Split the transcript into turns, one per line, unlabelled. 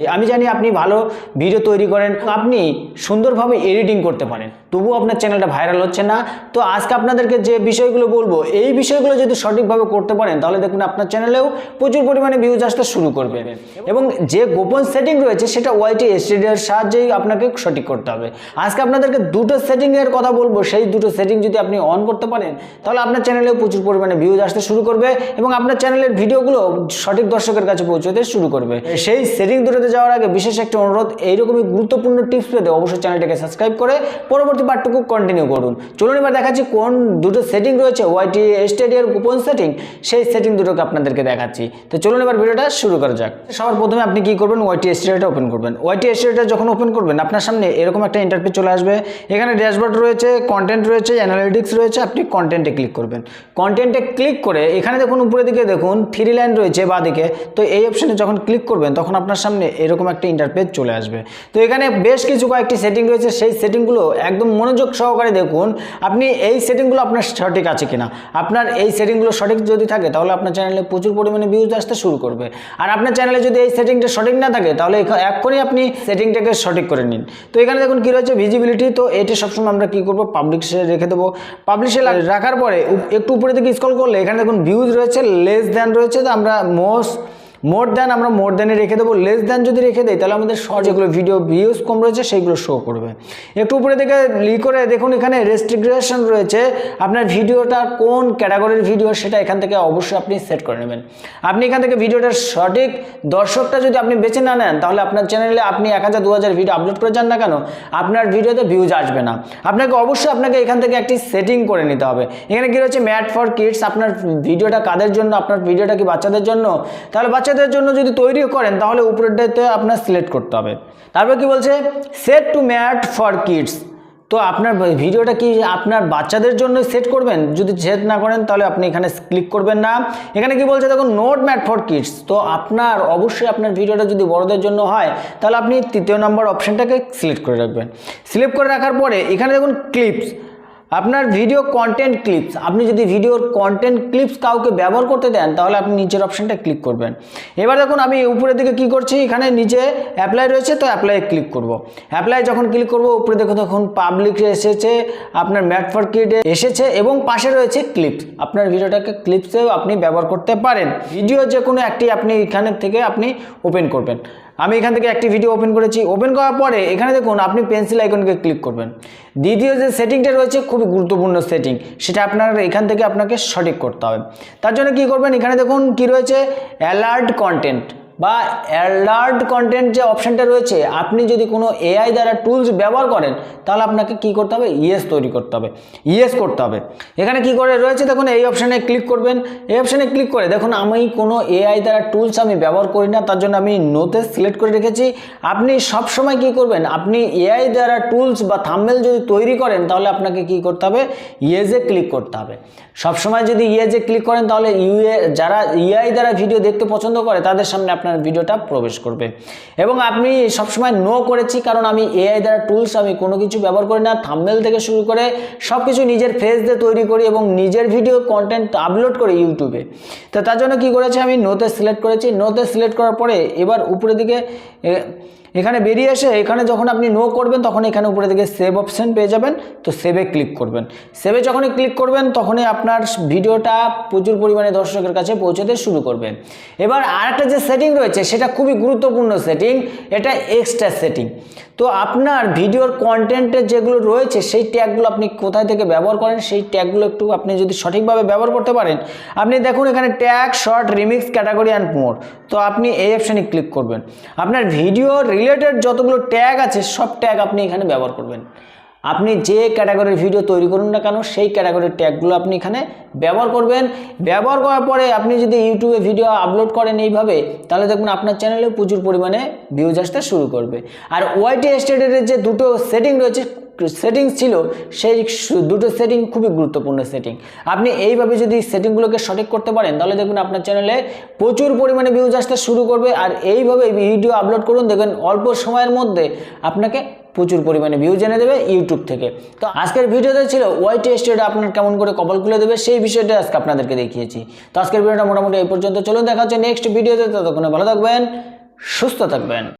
আমি জানি আপনি ভালো ভিডিও তৈরি করেন, আপনি সুন্দরভাবে এডিটিং করতে পারেন। তবুও আপনার চ্যানেলটা ভাইরাল হচ্ছে না। তো আজকে আপনাদেরকে যে বিষয়গুলো বলব, এই বিষয়গুলো যদি সঠিকভাবে করতে পারেন, তাহলে দেখুন আপনার চ্যানেলেও প্রচুর পরিমাণে ভিউজ আসতে শুরু করবে। এবং যে গোপন সেটিং রয়েছে, সেটা ওয়াইটি এসটিডির সাহায্যেই আপনাকে সঠিক করতে হবে। আজকে আপনাদেরকে দুটো সেটিংয়ের কথা বলব। সেই দুটো সেটিং যদি আপনি অন করতে পারেন, তাহলে আপনার চ্যানেলেও প্রচুর পরিমাণে ভিউজ আসতে শুরু করবে এবং আপনার চ্যানেলের ভিডিওগুলো সঠিক দর্শকের কাছে পৌঁছতে শুরু করবে। সেই সেটিং দুটোতে যাওয়ার আগে বিশেষ একটা অনুরোধ, এইরকমই গুরুত্বপূর্ণ টিপস পেতে অবশ্যই চ্যানেলটাকে সাবস্ক্রাইব করে পরবর্তী পার্টটুকু কন্টিনিউ করুন। চলুন এবার দেখাচ্ছি কোন দুটো সেটিং রয়েছে ওয়াইটি স্টেডিয়ার গোপন সেটিং সেই সেটিং দুটোকে আপনাদেরকে দেখাচ্ছি। তো চলুন এবার ভিডিওটা শুরু করা যাক। সবার প্রথমে আপনি কি করবেন? ওয়াইটি স্টেডিয়াটা ওপেন করবেন। ওয়াইটি স্টেডিয়াটা যখন ওপেন করবেন, আপনার সামনে এরকম একটা ইন্টারফেস চলে আসবে। এখানে ড্যাশবোর্ড রয়েছে কন্টেন্ট রয়েছে অ্যানালিটিক্স রয়েছে, আপনি কন্টেন্টে ক্লিক করবেন। কন্টেন্টে ক্লিক করে এখানে দেখুন, উপরের দিকে দেখুন থ্রি লাইন রয়েছে বা দিকে তো এই অপশানে যখন ক্লিক করবেন, তখন আপনার সামনে এরকম একটা ইন্টারপেজ চলে আসবে। তো এখানে বেশ কিছু কয়েকটি সেটিং রয়েছে। সেই সেটিংগুলো একদম মনোযোগ সহকারে দেখুন, আপনি এই সেটিংগুলো আপনার সঠিক আছে কিনা। আপনার এই সেটিংগুলো সঠিক যদি থাকে, তাহলে আপনার চ্যানেলে প্রচুর পরিমাণে ভিউজ আসতে শুরু করবে। আর আপনার চ্যানেলে যদি এই সেটিংটা সঠিক না থাকে, তাহলে এখ- এক্ষুনি আপনি সেটিংটাকে সঠিক করে নিন। তো এখানে দেখুন কী রয়েছে ভিজিবিলিটি তো এটি সবসময় আমরা কী করব? পাবলিশে রেখে দেবো। পাবলিশে রাখার পরে একটু উপরে দিকে স্ক্রল করলে এখানে দেখুন ভিউজ রয়েছে লেস দ্যান রয়েছে। তো আমরা মোস্ট মোর দ্যান আমরা মোর দ্যানে রেখে দেবো লেস দ্যান যদি রেখে দেয় তাহলে আমাদের শর্ট যেগুলো ভিডিও ভিউজ কম রয়েছে সেইগুলো শো করবে। একটু উপরে দিকে লি করে দেখুন, এখানে রেস্ট্রিকশন রয়েছে। আপনার ভিডিওটা কোন ক্যাটাগরির ভিডিও সেটা এখান থেকে অবশ্যই আপনি সেট করে নেবেন। আপনি এখান থেকে ভিডিওটার সঠিক দর্শকটা যদি আপনি বেছে না নেন, তাহলে আপনার চ্যানেলে আপনি এক হাজার, দু হাজার ভিডিও আপলোড করে যান না কেন? আপনার ভিডিওতে ভিউজ আসবে না। আপনাকে অবশ্যই আপনাকে এখান থেকে একটি সেটিং করে নিতে হবে। এখানে কী রয়েছে? ম্যাট ফর কিডস আপনার ভিডিওটা কাদের জন্য? আপনার ভিডিওটা কি বাচ্চাদের জন্য? তাহলে বাচ্চাদের জন্য যদি তৈরি করেন, তাহলে উপরেরটাতে আপনার সিলেক্ট করতে হবে। তারপর কি বলছে? Set to made for kids তো আপনার ভিডিওটা কি আপনার বাচ্চাদের জন্য সেট করবেন? যদি সেট না করেন, তাহলে আপনি এখানে ক্লিক করবেন না। এখানে কি বলছে? দেখুন নোট ম্যাট ফর কিডস তো আপনার, অবশ্যই আপনার ভিডিওটা যদি বড়দের জন্য হয়, তাহলে আপনি তৃতীয় নম্বর অপশানটাকে সিলেক্ট করে রাখবেন। সিলেক্ট করে রাখার পরে, এখানে দেখুন ক্লিপস আপনার ভিডিও কন্টেন্ট ক্লিপস আপনি যদি ভিডিওর কন্টেন্ট ক্লিপস কাউকে ব্যবহার করতে দেন, তাহলে আপনি নিচের অপশানটা ক্লিক করবেন। এবার দেখুন, আমি উপরের দিকে কি করছি? এখানে নিচে অ্যাপ্লাই রয়েছে, তো অ্যাপ্লাই ক্লিক করব। অ্যাপ্লাই যখন ক্লিক করব, উপরে দেখুন, তখন পাবলিক এসেছে, আপনার ম্যাট ফর কিড এসেছে, এবং পাশে রয়েছে ক্লিপস আপনার ভিডিওটাকে ক্লিপসেও আপনি ব্যবহার করতে পারেন। ভিডিও যে কোনো একটি আপনি এখানে থেকে আপনি ওপেন করবেন। আমি এখান থেকে একটি ভিডিও ওপেন করেছি। ওপেন করার পরে এখানে দেখুন আপনি পেন্সিল আইকনকে ক্লিক করবেন। দ্বিতীয় যে সেটিংটা রয়েছে, খুবই গুরুত্বপূর্ণ সেটিং সেটা আপনার এখান থেকে আপনাকে সঠিক করতে হবে। তার জন্য কি করবেন? এখানে দেখুন কি রয়েছে অ্যালার্ট কন্টেন্ট বা অ্যালার্ট কন্টেন্ট যে অপশানটা রয়েছে, আপনি যদি কোনো এআই দ্বারা টুলস ব্যবহার করেন, তাহলে আপনাকে কি করতে হবে? ইয়েস তৈরি করতে হবে। ইয়েস করতে হবে। এখানে কি করে রয়েছে? দেখুন, এই অপশানে ক্লিক করবেন। এই অপশানে ক্লিক করে, দেখুন, আমি কোনো এআই দ্বারা টুলস আমি ব্যবহার করি না, তার জন্য আমি নোতে সিলেক্ট করে রেখেছি। আপনি সব সময় কি করবেন? আপনি এআই দ্বারা টুলস বা থাম্বেল যদি তৈরি করেন, তাহলে আপনাকে কি করতে হবে? ইয়েজে ক্লিক করতে হবে। সবসময় যদি ইয়েজে ক্লিক করেন, তাহলে ইউএ যারা ইআই দ্বারা ভিডিও দেখতে পছন্দ করে, তাদের সামনে আপনার ভিডিওটা প্রবেশ করবে। এবং আপনি সবসময় নো করেছি, কারণ আমি এআই দ্বারা টুলস আমি কোনো কিছু ব্যবহার করি না। থামনেল থেকে শুরু করে সব কিছু নিজের ফেস দিয়ে তৈরি করি এবং নিজের ভিডিও কন্টেন্ট আপলোড করি ইউটিউবে তো তার জন্য কি করেছি আমি নোতে সিলেক্ট করেছি। নোতে সিলেক্ট করার পরে এবার উপরের দিকে এখানে বেরিয়ে এসে এখানে যখন আপনি নো করবেন, তখন এখানে উপরে থেকে সেভ অপশন পেয়ে যাবেন। তো সেভে ক্লিক করবেন। সেভে যখনই ক্লিক করবেন, তখনই আপনার ভিডিওটা প্রচুর পরিমাণে দর্শকের কাছে পৌঁছতে শুরু করবে। এবার আরেকটা যে সেটিং রয়েছে, সেটা খুবই গুরুত্বপূর্ণ সেটিং এটা এক্সট্রা সেটিং তো আপনার ভিডিওর কন্টেন্টে যেগুলো রয়েছে, সেই ট্যাগগুলো আপনি কোথায় থেকে ব্যবহার করেন, সেই ট্যাগগুলো একটু আপনি যদি সঠিকভাবে ব্যবহার করতে পারেন, আপনি দেখুন এখানে tag short remix category and more তো আপনি এই অপশানে ক্লিক করবেন। আপনার ভিডিও রিলেটেড যতগুলো ট্যাগ আছে, সব ট্যাগ আপনি এখানে ব্যবহার করবেন। আপনি যে ক্যাটাগরির ভিডিও তৈরি করুন না কেন, সেই ক্যাটাগরির ট্যাগগুলো আপনি এখানে ব্যবহার করবেন। ব্যবহার করার পরে আপনি যদি ইউটিউবে ভিডিও আপলোড করেন এইভাবে, তাহলে দেখবেন আপনার চ্যানেলেও প্রচুর পরিমাণে ভিউজ আসতে শুরু করবে। আর ওয়াইটি স্টেটের যে দুটো সেটিং রয়েছে সেটিংস ছিল, সেই দুটো সেটিং খুবই গুরুত্বপূর্ণ সেটিং আপনি এইভাবে যদি সেটিংগুলোকে সঠিক করতে পারেন, তাহলে দেখবেন আপনার চ্যানেলে প্রচুর পরিমাণে ভিউজ আসতে শুরু করবে। আর এইভাবে ভিডিও আপলোড করুন, দেখবেন অল্প সময়ের মধ্যে আপনাকে প্রচুর পরিমাণে ভিউ জেনে দেবে ইউটিউব থেকে। তো আজকের ভিডিওতে ছিল ওয়াইটি স্টেট আপনার কেমন করে কপাল খুলে দেবে, সেই বিষয়টা আজকে আপনাদেরকে দেখিয়েছি। তো আজকের ভিডিওটা মোটামুটি এই পর্যন্ত, চলুন দেখা হচ্ছে নেক্সট ভিডিওতে ততক্ষণে ভালো থাকবেন, সুস্থ থাকবেন।